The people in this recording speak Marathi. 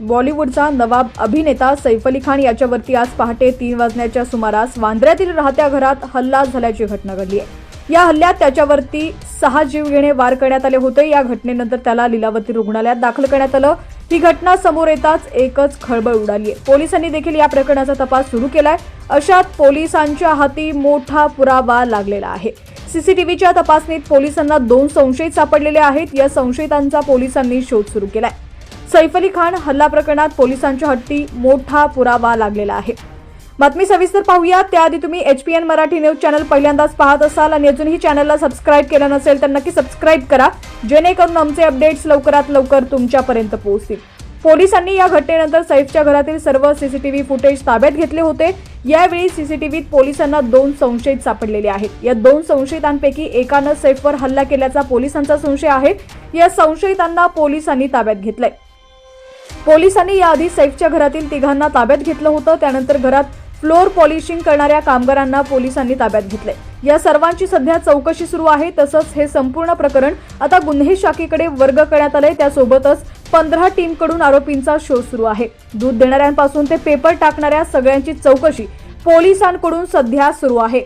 बॉलिवूडचा नवाब अभिनेता सैफ अली खान याच्यावरती आज पहाटे तीन वाजण्याच्या सुमारास वांद्र्यातील राहत्या घरात हल्ला झाल्याची घटना घडली आहे. या हल्ल्यात त्याच्यावरती सहा जीवघेणे वार करण्यात आले होते. या घटनेनंतर त्याला लिलावती रुग्णालयात दाखल करण्यात आलं. ही घटना समोर येताच एकच खळबळ उडाली आहे. पोलिसांनी देखील या प्रकरणाचा तपास सुरू केलाय. अशात पोलिसांच्या हाती मोठा पुरावा लागलेला आहे. सीसीटीव्हीच्या तपासणीत पोलिसांना दोन संशयित सापडलेले आहेत. या संशयितांचा पोलिसांनी शोध सुरू केलाय. सैफ अली खान हल्ला प्रकरणात पोलिसांच्या हट्टी मोठा पुरावा लागलेला आहे. बातमी सविस्तर पाहूया त्याआधी तुम्ही H P N Marathi news channel पहिल्यांदाच पाहत असाल आणि अजूनही चॅनलला सबस्क्राईब केलं नसेल तर नक्की सबस्क्राईब करा. जेणेकरून आमचे अपडेट्स लवकरात लवकर तुमच्यापर्यंत पोहोचतील. पोलिसांनी या घटनेनंतर सैफच्या घरातील सर्व सीसीटीव्ही फुटेज ताब्यात घेतले होते. यावेळी सीसीटीव्हीत पोलिसांना दोन संशयित सापडलेले आहेत. या दोन संशयितांपैकी एकानं सैफवर हल्ला केल्याचा पोलिसांचा संशय आहे. या संशयितांना पोलिसांनी ताब्यात घेतलंय. पोलिसांनी याआधी सैफच्या घरातील तिघांना ताब्यात घेतलं होतं. त्यानंतर घरात फ्लोअर पॉलिशिंग करणाऱ्या कामगारांना पोलिसांनी ताब्यात घेतलंय. या सर्वांची सध्या चौकशी सुरू आहे. तसंच हे संपूर्ण प्रकरण आता गुन्हे शाखेकडे वर्ग करण्यात आलंय. त्यासोबतच पंधरा टीमकडून आरोपींचा शोध सुरू आहे. दूध देणाऱ्यांपासून ते पेपर टाकणाऱ्या सगळ्यांची चौकशी पोलिसांकडून सध्या सुरू आहे.